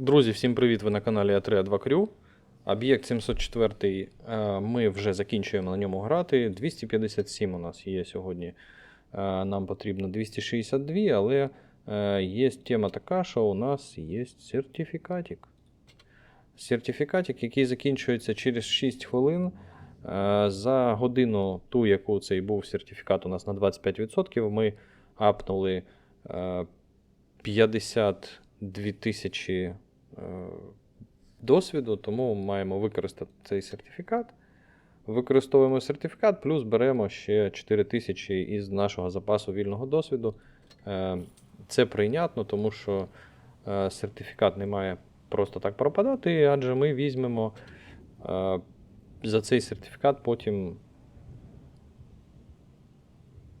Друзі, всім привіт! Ви на каналі А3 2 Крю. Об'єкт 704 е, ми вже закінчуємо на ньому грати. 257 у нас є сьогодні. Е, Нам потрібно 262, але е, є тема така, що у нас є сертифікатик. Сертифікатик, який закінчується через 6 хвилин. За годину, ту, яку цей був сертифікат у нас на 25%, ми апнули е, 52 тисячі досвіду, тому маємо використати цей сертифікат. Використовуємо сертифікат, плюс беремо ще 4 тисячі із нашого запасу вільного досвіду. Е, Це прийнятно, тому що е, сертифікат не має просто так пропадати, адже ми візьмемо е, за цей сертифікат потім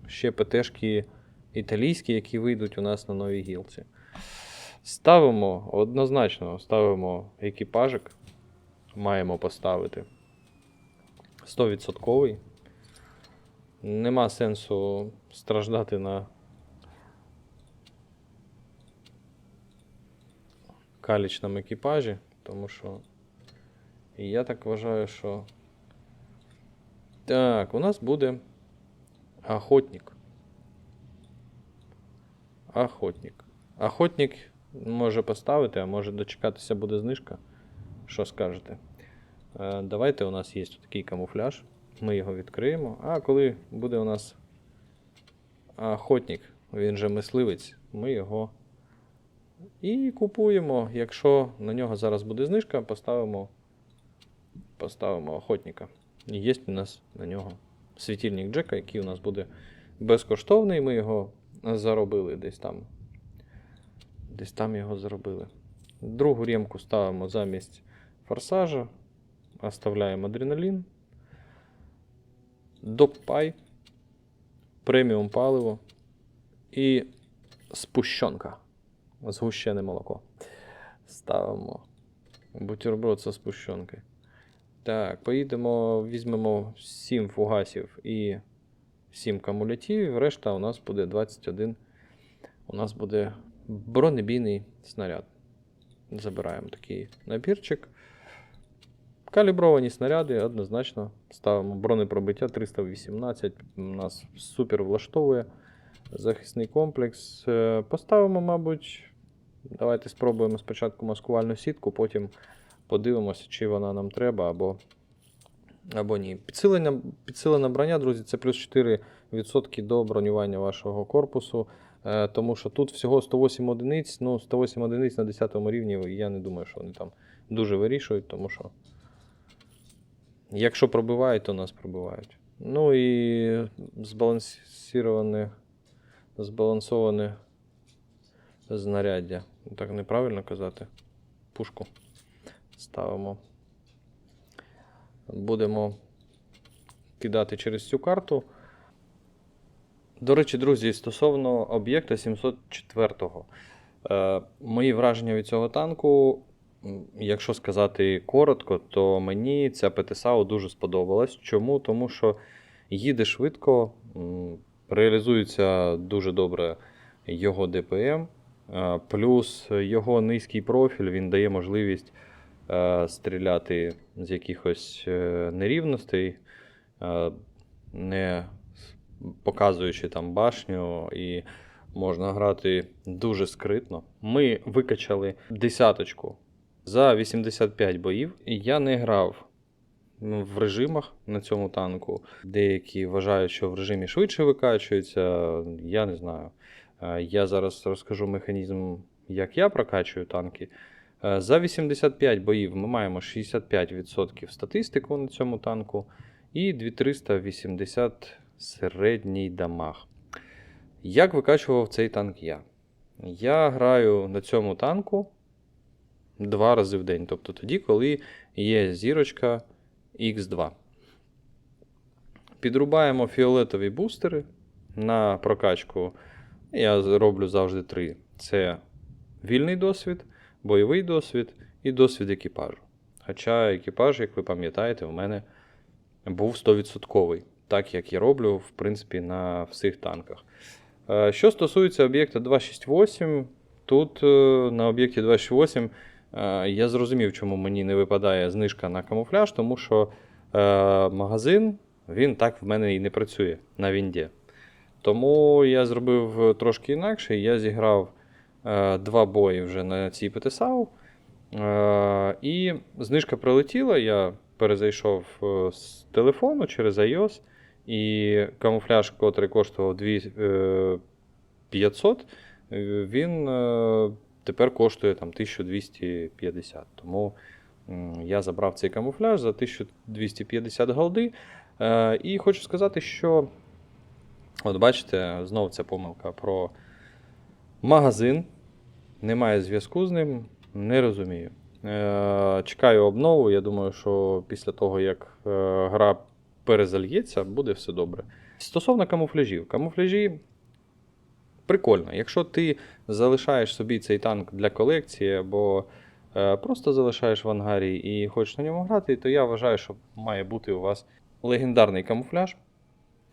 ще ПТшки італійські, які вийдуть у нас на новій гілці. Ставимо, однозначно ставимо екіпажик. Маємо поставити 100%. Нема сенсу страждати на калічному екіпажі, тому що я так вважаю, що. Так, у нас буде охотник. Охотник. Охотник може поставити, а може дочекатися буде знижка. Що скажете? Е, давайте у нас є такий камуфляж. Ми його відкриємо. А коли буде у нас охотник, він же мисливець, ми його і купуємо. Якщо на нього зараз буде знижка, поставимо, поставимо охотника. І є у нас на нього світильник Джека, який у нас буде безкоштовний. Ми його заробили десь там. Десь там його заробили. Другу ремку ставимо замість форсажа. Оставляємо адреналін. Доппай. Преміум паливо. І спущенка. Згущене молоко. Ставимо. Бутерброд со спущенкою. Так, поїдемо, візьмемо 7 фугасів і 7 кумулятивів. Решта у нас буде 21. У нас буде бронебійний снаряд. Забираємо такий набірчик. Калібровані снаряди однозначно ставимо бронепробиття 318. Нас супер влаштовує захисний комплекс. Е, Поставимо, мабуть, давайте спробуємо спочатку маскувальну сітку, потім подивимося, чи вона нам треба або, або ні. Підсилення, підсилена броня, друзі, це плюс 4% до бронювання вашого корпусу. Е, Тому що тут всього 108 одиниць. Ну, 108 одиниць на 10 рівні, я не думаю, що вони там дуже вирішують, тому що. Якщо пробивають, то нас пробивають. Ну і збалансоване, збалансоване знаряддя. Так неправильно казати. Пушку ставимо. Будемо кидати через цю карту. До речі, друзі, стосовно об'єкта 704-го. Е, мої враження від цього танку, якщо сказати коротко, то мені ця ПТСАУ дуже сподобалась. Чому? Тому що їде швидко, реалізується дуже добре його ДПМ, е, плюс його низький профіль він дає можливість е, стріляти з якихось е, нерівностей, не показуючи там башню, і можна грати дуже скритно. Ми викачали десяточку за 85 боїв. Я не грав ну, в режимах на цьому танку. Деякі вважають, що в режимі швидше викачується. Я не знаю. Е, Я зараз розкажу механізм, як я прокачую танки. Е, За 85 боїв ми маємо 65% статистику на цьому танку і 2380 середній дамаг. Як викачував цей танк я? Я граю на цьому танку два рази в день, тобто тоді, коли є зірочка X2. Підрубаємо фіолетові бустери на прокачку. Я роблю завжди три: це вільний досвід, бойовий досвід і досвід екіпажу. Хоча екіпаж, як ви пам'ятаєте, у мене був 100%, так як я роблю, в принципі, на всіх танках. Е, Що стосується об'єкта 268, тут е, на об'єкті 268 Е, Я зрозумів, чому мені не випадає знижка на камуфляж, тому що магазин він так в мене і не працює на Вінді. Тому я зробив трошки інакше. Я зіграв два бої вже на цій ПТСАУ. І знижка прилетіла. Я перезайшов з телефону через iOS. І камуфляж, котрий коштував 2500, е, він е, тепер коштує там 1250. Тому я забрав цей камуфляж за 1250 голди. Е, І хочу сказати, що, от бачите, знову ця помилка про магазин. Немає зв'язку з ним, не розумію. Е, Чекаю обнову. Я думаю, що після того, як е, гра перезальється, буде все добре. Стосовно камуфляжів, камуфляжі прикольно. Якщо ти залишаєш собі цей танк для колекції, або е, просто залишаєш в ангарі і хочеш на ньому грати, то я вважаю, що має бути у вас легендарний камуфляж.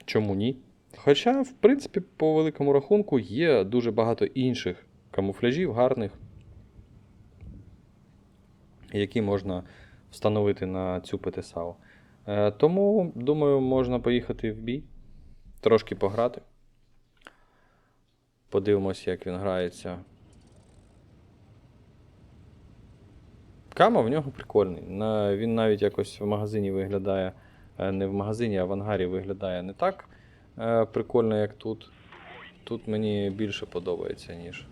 Чому ні? Хоча, в принципі, по великому рахунку є дуже багато інших камуфляжів гарних, які можна встановити на цю ПТСАУ. Е, Тому, думаю, можна поїхати в бій, трошки пограти. Подивимося, як він грається. Кама в нього прикольний. Він навіть якось в магазині виглядає, е, не в магазині, а в ангарі виглядає не так е, прикольно, як тут. Тут мені більше подобається, ніж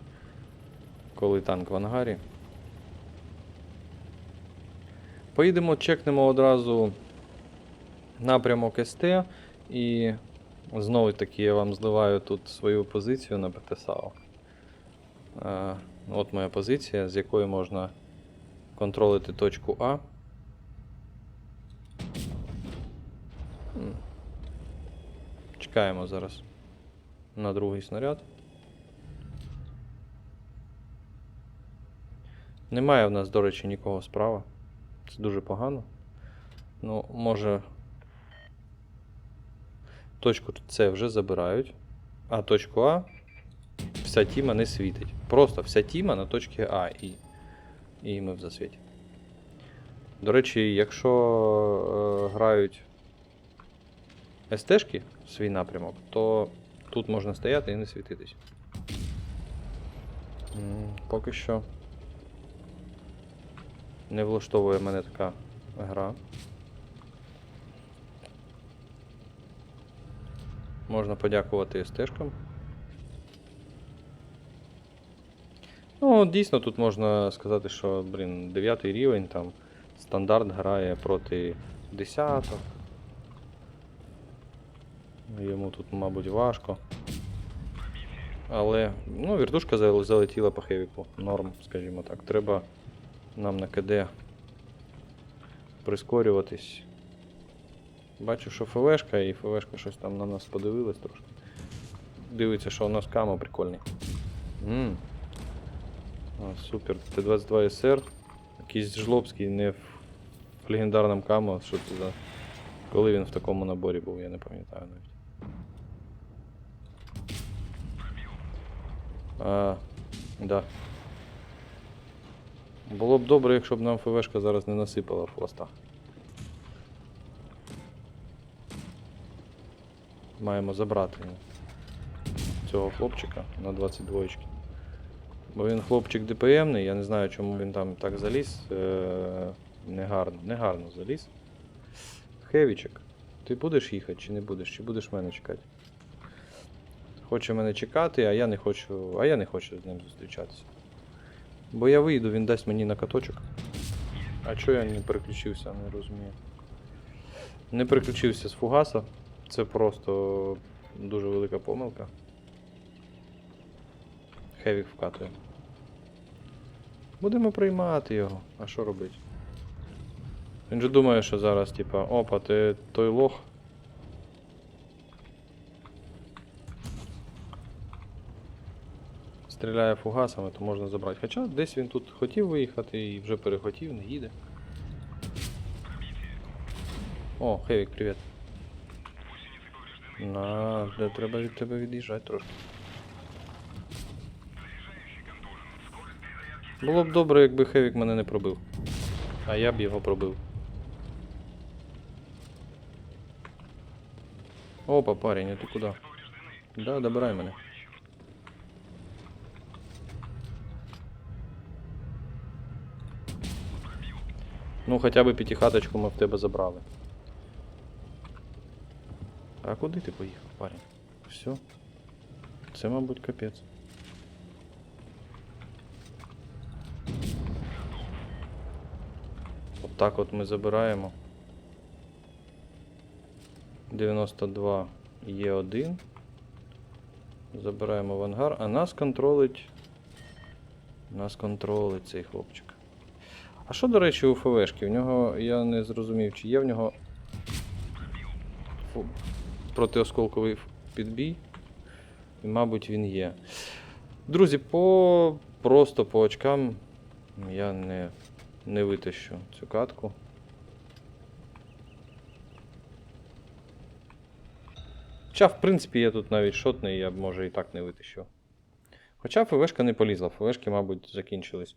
коли танк в ангарі. Поїдемо, чекнемо одразу напрямок СТ і знову таки я вам зливаю тут свою позицію на ПТСАУ. Е, От моя позиція, з якої можна контролити точку А. Чекаємо зараз на другий снаряд. Немає в нас, до речі, нікого справа. Це дуже погано. Ну, може. Точку С вже забирають. А точку А вся тіма не світить. Просто вся тіма на точці А і, і ми в засвіті. До речі, якщо е, грають СТшки в свій напрямок, то тут можна стояти і не світитись. Поки що не влаштовує мене така гра. Можна подякувати СТшкам. Ну, дійсно, тут можна сказати, що, блін, 9 рівень, там стандарт грає проти 10. Йому тут, мабуть, важко. Але, ну, віртушка залетіла по хевіку. Норм, скажімо так. Треба нам на КД прискорюватись. Бачу, що ФВшка і ФВшка щось там на нас подивилась трошки. Дивиться, що у нас камо прикольний. Ммм. Супер. Т-22 СР. Якийсь жлобський, не в, легендарному камо. Що це за. Коли він в такому наборі був, я не пам'ятаю навіть. А, да. Було б добре, якщо б нам ФВшка зараз не насипала в хвоста. Маємо забрати цього хлопчика на 22 очки. Бо він хлопчик ДПМний, я не знаю, чому він там так заліз. Е- негарно, негарно заліз. Хевічик, ти будеш їхати чи не будеш? Чи будеш мене чекати? Хоче мене чекати, а я не хочу. А я не хочу з ним зустрічатися. Бо я вийду, він дасть мені на каточок. А чого я не переключився, не розумію. Не переключився з фугаса. Це просто дуже велика помилка. Хевік вкатує. Будемо приймати його. А що робити? Він же думає, що зараз, типа, опа, ти той лох. Стріляє фугасами, то можна забрати. Хоча десь він тут хотів виїхати і вже перехотів, не їде. О, Хевік, привіт. На, де треба від тебе від'їжджати трошки. Було б добре, якби Хевік мене не пробив. А я б його пробив. Опа, парень, а ти куди? Да, добирай мене. Ну, хоча б п'ятихаточку ми в тебе забрали. А куди ти поїхав, парень? Все. Це, мабуть, капець. От так от ми забираємо. 92 є 1. Забираємо в ангар, а нас контролить. Нас контролить цей хлопчик. А що, до речі, у ФВшки? В нього я не зрозумів, чи є в нього фу, протиосколковий підбій. І, мабуть, він є. Друзі, по просто по очкам я не, не витащу цю катку. Хоча, в принципі, я тут навіть шотний, я б може і так не витащив. Хоча ФВшка не полізла, ФВшки, мабуть, закінчились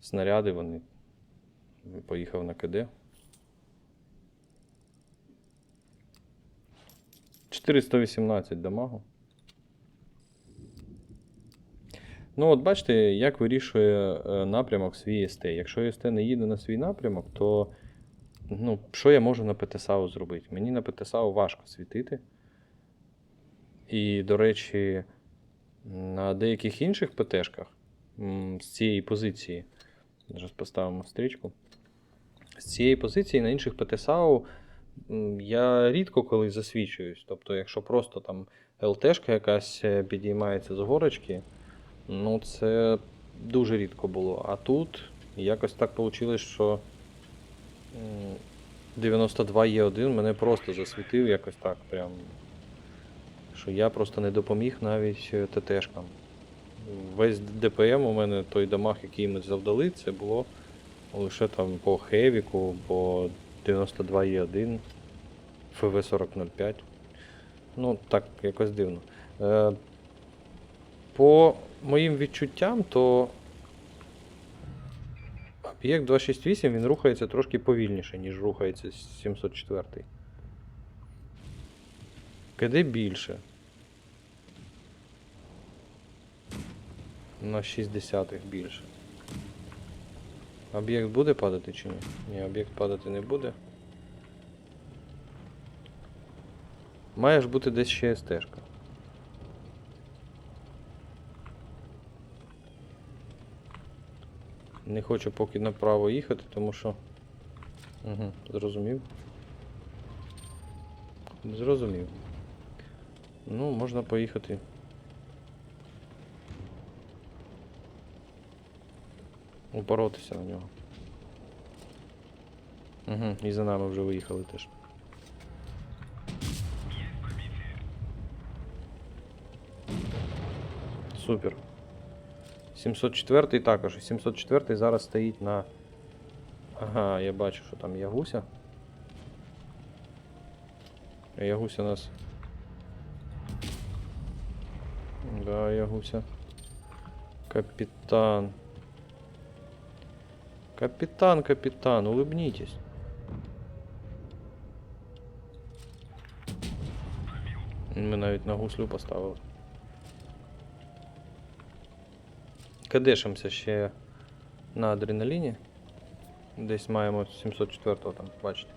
снаряди, вони поїхав на КД. 418 дамагу. Ну, от бачите, як вирішує е, напрямок свій СТ. Якщо СТ не їде на свій напрямок, то ну, що я можу на ПТСАУ зробити? Мені на ПТСАУ важко світити. І, до речі, на деяких інших ПТшках з цієї позиції, зараз поставимо стрічку. З цієї позиції на інших ПТСАУ я рідко коли засвічуюсь. Тобто, якщо просто там ЛТшка якась е, підіймається з горочки, ну це дуже рідко було. А тут якось так вийшло, що 92 Е1 мене просто засвітив якось так прям. Що я просто не допоміг навіть е, ТТшкам. Весь ДПМ у мене той дамаг, який ми завдали, це було лише там по Хевіку, по 92 Е1, ФВ-4005. Ну, так, якось дивно. Е, по моїм відчуттям, то об'єкт 268 він рухається трошки повільніше, ніж рухається 704. КД більше. На 60 більше. Об'єкт буде падати чи ні? Ні, об'єкт падати не буде. Має ж бути десь ще стежка. Не хочу поки направо їхати, тому що. Угу, зрозумів. Зрозумів. Ну, можна поїхати. Упоротися на нього. Угу, і за нами вже виїхали теж. Супер. 704 також. 704 зараз стоїть на. Ага, я бачу, що там Ягуся. Ягуся нас. Да, Ягуся. Капитан. Капитан, капитан, улыбнитесь. Ми навіть на гуслю поставили. Кадешимося ще на адреналіні. Десь маємо 704-го там, бачите.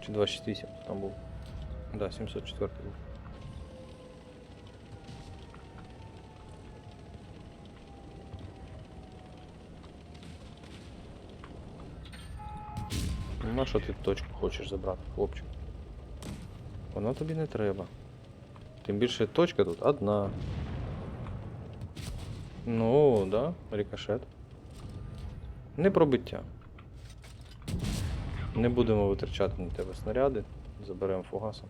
Чи 268 там був. Да, 704 був. Ну, на що ти точку хочеш забрати, хлопчик? Воно тобі не треба. Тим більше точка тут одна. Ну, да, рикошет. Не пробиття. Не будемо витрачати на тебе снаряди. Заберемо фугасом.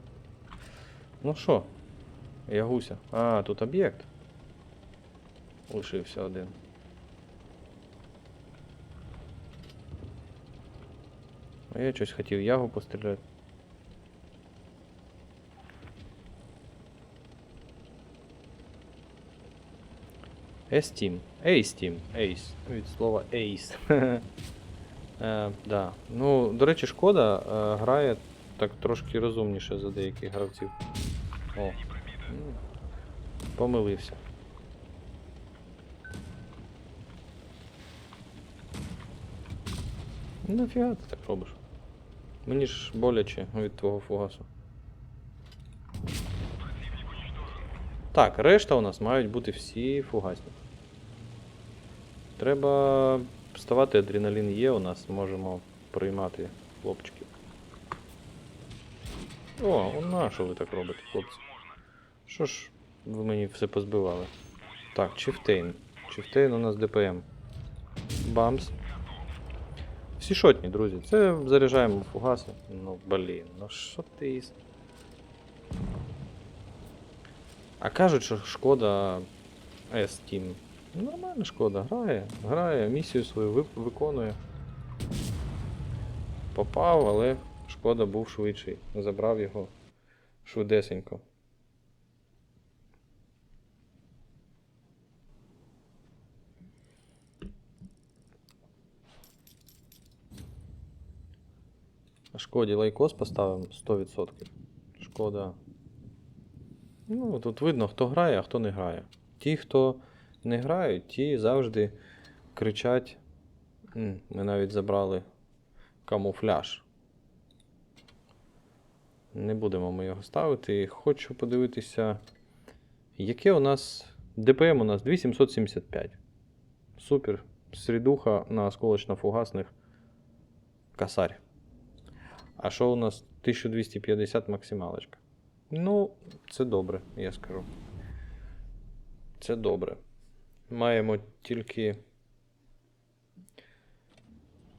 Ну що? Ягуся. А, тут об'єкт. Лишився один. А я щось хотів ягу постріляти. S-Team. Ace-Team. Ace. Від слова Ace. е, да. Ну, до речі, шкода е, грає так трошки розумніше за деяких гравців. О. Помилився. Нафіга ти так робиш? Мені ж боляче від твого фугасу. Так, решта у нас мають бути всі фугасні. Треба вставати, адреналін є, у нас можемо приймати хлопчиків. О, на що ви так робите, хлопці? Що ж ви мені все позбивали? Так, Чифтейн. Чифтейн у нас ДПМ. Бамс. Всі друзі. Це заряджаємо фугаси. Ну, блін, ну що ти. із- А кажуть, що шкода S-Team. Нормально шкода, грає, грає, місію свою виконує. Попав, але шкода був швидший. Забрав його швидесенько. Шкоді лайкос поставимо 100%. Шкода. Ну, тут видно, хто грає, а хто не грає. Ті, хто не грають, ті завжди кричать. Ми навіть забрали камуфляж. Не будемо ми його ставити. Хочу подивитися, яке у нас. ДПМ у нас 2775. Супер. Срідуха на осколочно-фугасних косарь. А що у нас 1250 максималочка? Ну, це добре, я скажу. Це добре. Маємо тільки.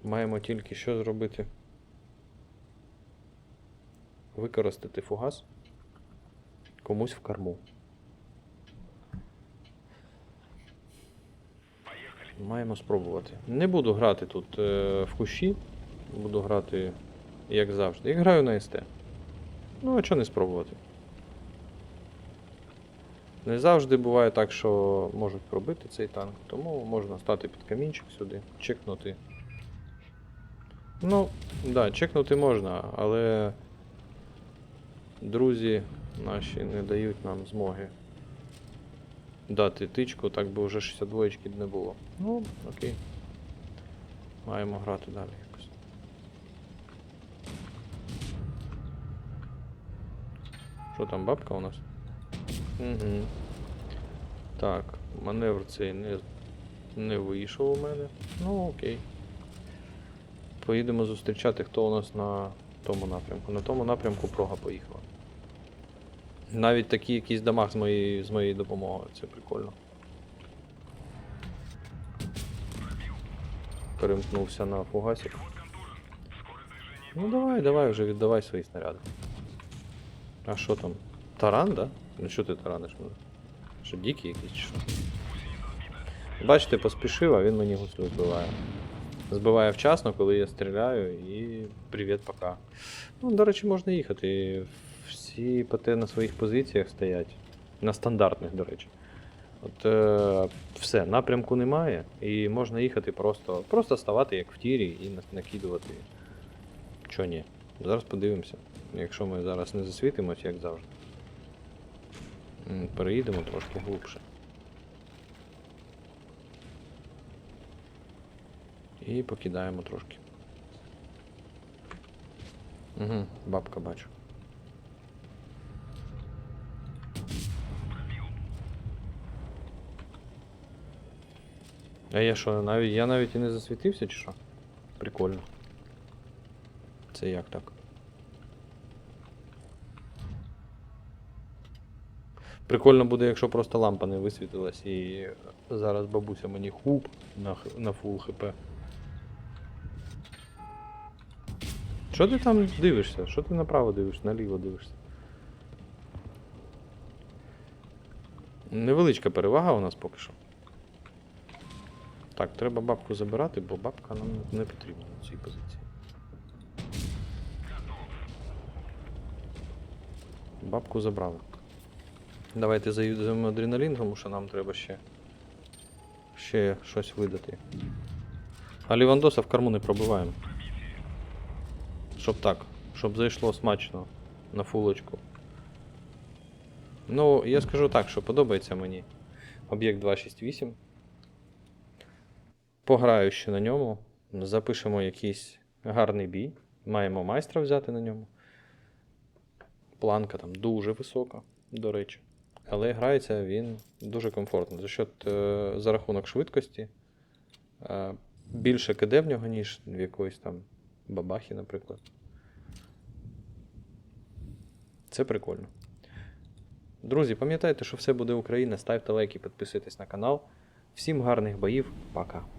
Маємо тільки що зробити? Використати фугас комусь в корму. Маємо спробувати. Не буду грати тут е, в кущі, буду грати як завжди. Я граю на СТ. Ну, а чого не спробувати? Не завжди буває так, що можуть пробити цей танк, тому можна стати під камінчик сюди, чекнути. Ну, да, чекнути можна, але друзі наші не дають нам змоги дати тичку, так би вже 62 не було. Ну, окей. Маємо грати далі якось. Що там, бабка у нас? Угу. Так, маневр цей не, не вийшов у мене. Ну, окей. Поїдемо зустрічати, хто у нас на тому напрямку. На тому напрямку прога поїхала. Навіть такий якийсь дамаг з моєї, з моєї допомогою, це прикольно. Перемкнувся на фугасик. Ну давай, давай вже віддавай свої снаряди. А що там? Таран, да? Ну що ти тараниш мене? Що дикий якийсь що? Бачите, поспішив, а він мені гуслю збиває. Збиває вчасно, коли я стріляю, і привіт, пока. Ну, до речі, можна їхати. Всі ПТ на своїх позиціях стоять. На стандартних, до речі. От е, все, напрямку немає, і можна їхати просто, просто ставати як в тірі і накидувати. Чо ні? Зараз подивимося. Якщо ми зараз не засвітимось, як завжди. Переїдемо трошки глибше. І покидаємо трошки. Угу, бабка бачу. А я що, навіть, я навіть і не засвітився чи що? Прикольно. Це як так? Прикольно буде, якщо просто лампа не висвітилась і зараз бабуся мені хуп на, на фул хп. Що ти там дивишся? Що ти направо дивишся, наліво дивишся? Невеличка перевага у нас поки що. Так, треба бабку забирати, бо бабка нам не потрібна на цій позиції. Бабку забрали. Давайте заюзимо адреналін, тому що нам треба ще ще щось видати. А Лівандоса в корму не пробиваємо. Щоб так, щоб зайшло смачно на фулочку. Ну, я скажу так, що подобається мені об'єкт 268. Пограю ще на ньому, запишемо якийсь гарний бій. Маємо майстра взяти на ньому. Планка там дуже висока, до речі. Але грається він дуже комфортно. За, счет, е, за рахунок швидкості. Е, більше КД в нього, ніж в якоїсь там бабахі, наприклад. Це прикольно. Друзі, пам'ятайте, що все буде Україна. Ставте лайки, підписуйтесь на канал. Всім гарних боїв. Пока.